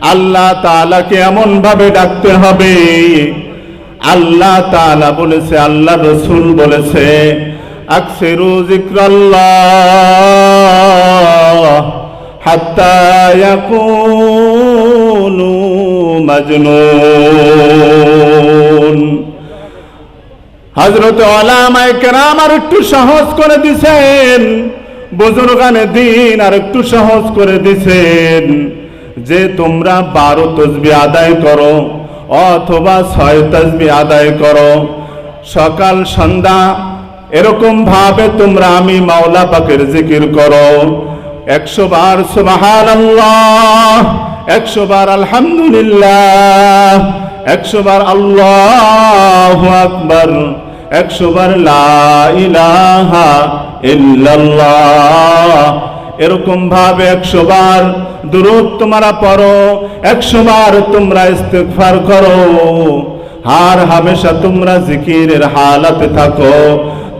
আল্লাহ তাআলাকে এমন ভাবে ডাকতে হবে। আল্লাহ তাআলা বলেছে, আল্লাহ রসুল বলেছে, আকসিরু হজরত কেরাম আর একটু সহজ করে দিছেন, বুজুর্গানে দিন আর একটু সহজ করে দিছেন। যে তোমরা বারো তসবি আদায় করো, অথবা ছয় তসবি আদায় করো, সকাল, সন্ধ্যা, এরকম ভাবে তোমরা আমি মাওলা পাকের জিকির করো। একশো বার সুবাহান একশো বার আলহামদুলিল্লাহ, একশো বার আল্লাহ আকবর, একশো বার লা ইলাহা ইল্লাল্লাহ এরকম ভাবে একশো বার। দূরত তোমরা পড়ো, একশো বার তোমরা ইস্তেগফার করো। হার হামেশা তোমরা জিকিরের হালাতে থাকো।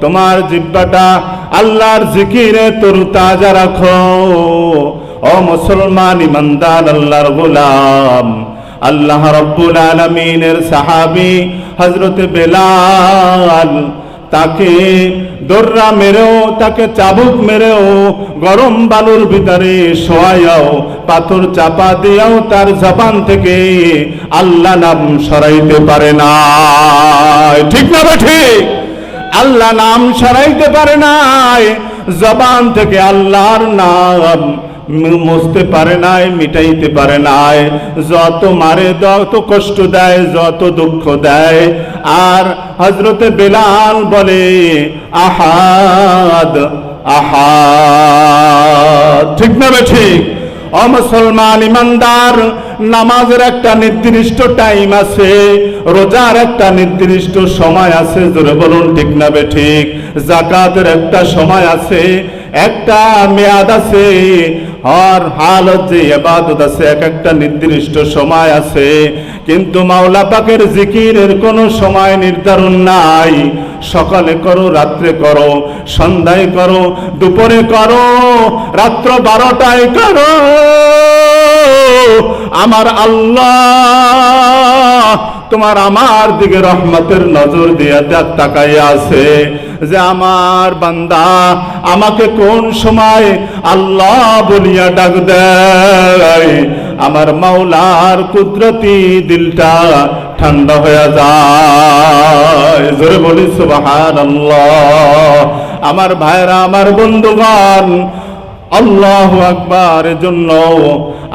তোমার জিব্বাটা আল্লাহর জিকিরে তোর তাজা রাখো। ও মুসলমান ইমানদার, আল্লাহর গোলাম। আল্লাহ রব্বুল আলমিনের সাহাবি হজরত বেলাল তাকে দোররা মেরেও, তাকে চাবুক মেরেও, গরম বালুর ভিতরে শোয়াও পাথর চাপা দিয়েও তার জবান থেকে আল্লাহ নাম সরাইতে পারে না। ঠিক না ঠিক? আল্লাহ নাম সরাইতে পারে নাই। জবান থেকে আল্লাহর নাম মুছতে পারে নাই, মিটাইতে পারে নাই। যত মারে, যত কষ্ট দেয়, যত দুঃখ দেয়। আর হজরতে বেলাল বলে, আহাদ আহাদ। ঠিক না ঠিক? অমুসলমান ইমানদার, নামাজের একটা নির্দিষ্ট টাইম আছে, রোজার একটা নির্দিষ্ট সময় আছে, জোরে বলুন ঠিক না ঠিক? জাকাতের একটা সময় আছে, একটা মেয়াদ আছে আর হালত যে এবাদত আছে, এক একটা নির্দিষ্ট সময় আছে। কিন্তু মাওলা পাকের জিকিরের কোনো সময় নির্ধারণ নাই। সকালে করো, রাত্রে করো, সন্ধ্যায় করো, দুপুরে করো, রাত্র বারোটায় করো। আমার আল্লাহ তোমার আমার দিকে রহমতের নজর দিয়ে দেখ তাকাই আছে। যে আমার বান্দা, আমাকে কোন সময় আল্লাহ বলিয়া ডাক দেয়? আমার মাওলার কুদরতি দিলটা ঠান্ডা হয়ে যায়। জোরে বলি সুবাহান আমার ভাইরা, আমার বন্ধুগণ, আল্লাহ আকবার জন্য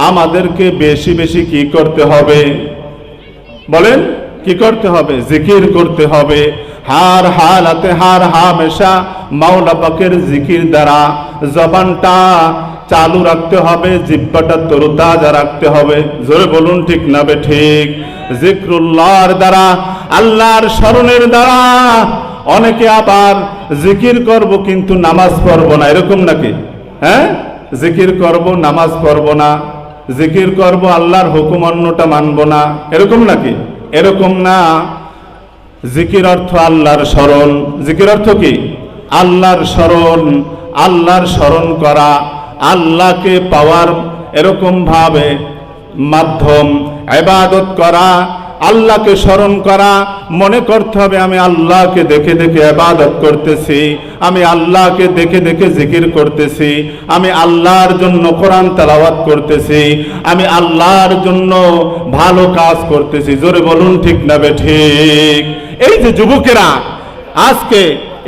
আমাদেরকে বেশি বেশি কি করতে হবে? বলেন, কি করতে হবে? জিকির করতে হবে। হার হালাতে, হার হামেশা মাওলা পাকের জিকির দ্বারা। জবানটা চালু রাখতে হবে, জিব্বাটা তরুতাজা রাখতে হবে। জোরে বলুন, ঠিক না বে ঠিক? জিক্রুল্লাহর দ্বারা, আল্লাহর স্মরণের দ্বারা অনেকে আবার জিকির করব কিন্তু নামাজ পড়ব না। এরকম নাকি? হ্যাঁ? জিকির করব, নামাজ পড়ব না। জিকির করব, আল্লাহর হুকুম অন্যটা মানব না। এরকম নাকি? এরকম না। জিকির অর্থ আল্লাহর স্মরণ। জিকির অর্থ কি? আল্লাহর স্মরণ আল্লাহর স্মরণ করা, আল্লাহকে পাওয়ার এরকম ভাবে মাধ্যম, ইবাদত করা, আল্লাহকে স্মরণ করা। মনে করতে হবে আমি আল্লাহকে দেখে দেখে আবাদত করতেছি, আমি আল্লাহকে দেখে দেখে জিকির করতেছি, আমি আল্লাহর জন্য কোরআন তেলাওয়াত করতেছি, আমি আল্লাহর জন্য ভালো কাজ করতেছি। জোরে বলুন ঠিক না বে ঠিক? এই যে যুবকেরা, আজকে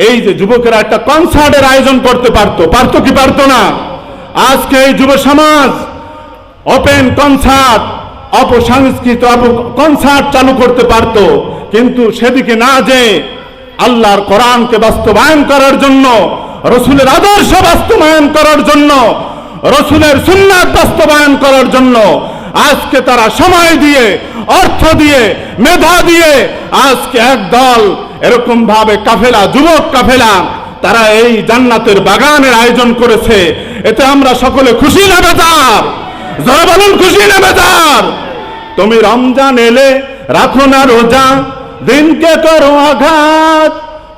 এই যে যুবকেরা একটা কনসার্টের আয়োজন করতে পারতো পারতো কি পারতো না? আজকে এই যুব সমাজ ওপেন কনসার্ট, অপসংস্কৃত অপ, কনসার্ট চালু করতে পারত, কিন্তু সেদিকে না যে আল্লাহর কোরআনকে বাস্তবায়ন করার জন্য, রসুলের আদর্শ বাস্তবায়ন করার জন্য, রসুলের সুন্নাত বাস্তবায়ন করার জন্য আজকে তারা সময় দিয়ে, অর্থ দিয়ে, মেধা দিয়ে আজকে একদল এরকম ভাবে কাফেলা, যুবক কাফেলা, তারা এই জান্নাতের বাগানের আয়োজন করেছে। এতে আমরা সকলে খুশি না বেতার যারা বলুন, খুশি না বেতার তুমি রমজান এলে রাখো না রোজা, দিনকে করো আঘাত।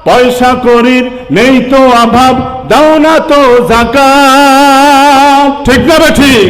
পয়সা করির নেই তো অভাব, দাও না তো জাকাত। ঠিক না ঠিক?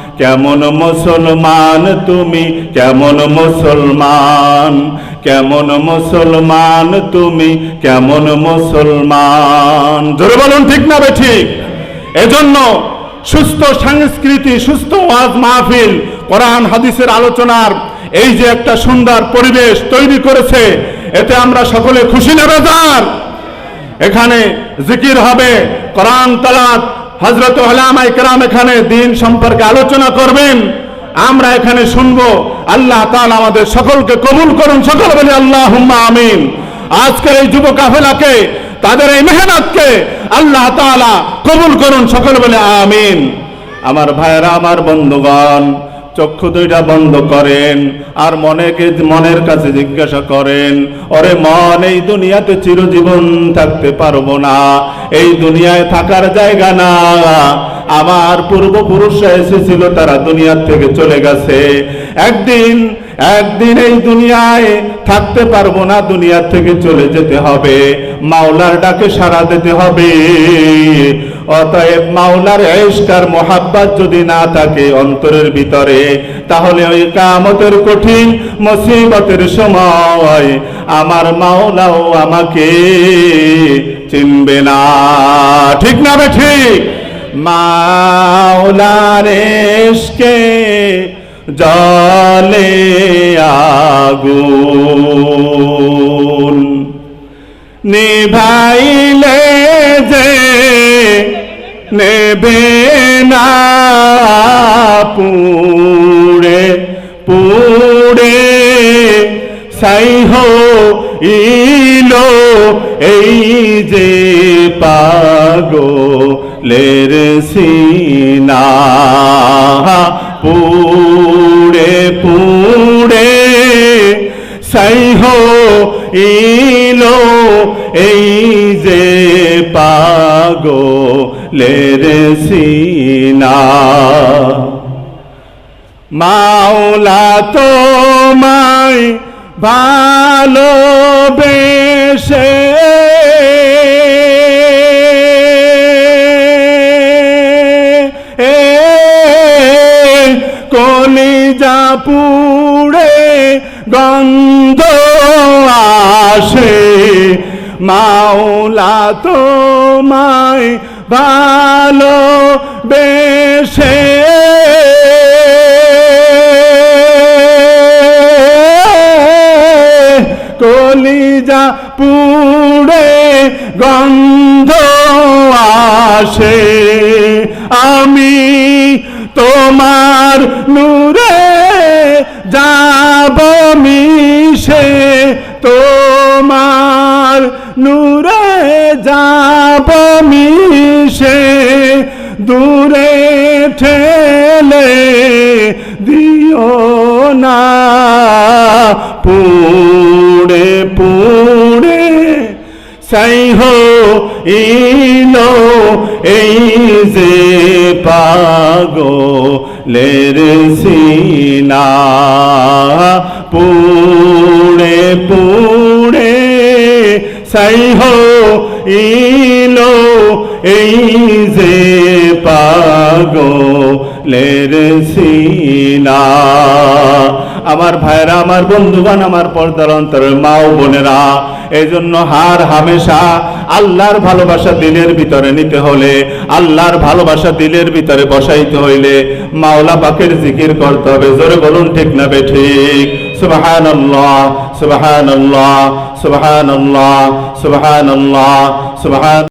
কেমন মুসলমান তুমি? কেমন মুসলমান? কেমন মুসলমান তুমি? কেমন মুসলমান? জোরে বলুন, ঠিক না ঠিক? এজন্য সুস্থ সংস্কৃতি, সুস্থ ওয়াজ মাহফিল, কোরআন, হাদিসের আলোচনার এই যে একটা সুন্দর পরিবেশ তৈরি করেছে, এতে আমরা সকলে খুশি না, বেজার? এখানে জিকির হবে, কোরআন তালাত হজরত হলামা ইকরাম এখানে দিন সম্পর্কে আলোচনা করবেন। আমরা এখানে শুনব, আল্লাহ তালা আমাদের সকলকে কবুল করুন, সকল বলে আল্লাহ আমিন। আজকের এই যুব কাফেলাকে, তাদের এই মেহনতকে আল্লাহ তাআলা কবুল করুন, সকল বলে আমিন। আমার ভাইয়েরা, আমার বন্ধুগণ চক্ষু দুইটা বন্ধ করেন, আর মনেকে মনের কাছে জিজ্ঞাসা করেন, ওরে মন, এই দুনিয়াতে চিরজীবন থাকতে পারব না, এই দুনিয়ায় থাকার জায়গা না। আমার পূর্বপুরুষরা এসেছিল, তারা দুনিয়ার থেকে চলে গেছে। একদিন একদিন এই দুনিয়ায় থাকতে পারব না, দুনিয়ার থেকে চলে যেতে হবে, মাওলার ডাকে সাড়া দিতে হবে। অতএব মাওলার এশকার মোহাব্বত যদি না থাকে অন্তরের ভিতরে, তাহলে ওই কামতের কঠিন মুসিবতের সময় আমার মাওলাও আমাকে চিনবে না। ঠিক না বে ঠিক? মাওলার এশকে জলে আগুন নিভাইলে নেবে না পুড়ে পুড়ে সাই হো ইলো এই যে পাগো লের সিনা। পুড়ে পুড়ে সাই হো ইলো এই যে পাগো লের সিনা। মাওলা তোমায় ভালোবেসে। কলিজা পুড়ে গন্ধ আসে মাওলা তোমায় ভালো বেশে কলিজা পুড়ে গন্ধ আসে আমি তোমার নূরে যাব মিশে তোমার নূরে যাব মিশে। দূরে ঠেলে দিও না। পুড়ে পুড়ে সাই হো ইলো এই যে পাগো লের সিনা পুড়ে পুড়ে সাই হো ইলো এই যে পাগো সিনা। আমার ভাইরা আমার বন্ধুগণ, আমার পর্দার অন্তরের মা ও বোনেরা এই জন্য হার হামেশা আল্লাহর ভালোবাসা দিলের ভিতরে নিতে হলে, আল্লাহর ভালোবাসা দিলের ভিতরে বসাইতে হইলে মাওলা পাকের জিকির করতে হবে। জোরে বলুন, ঠিক না বে ঠিক? সুবহানাল্লাহ সুবহানাল্লাহ সুবহানাল্লাহ সুবহানাল্লাহ, সুবহান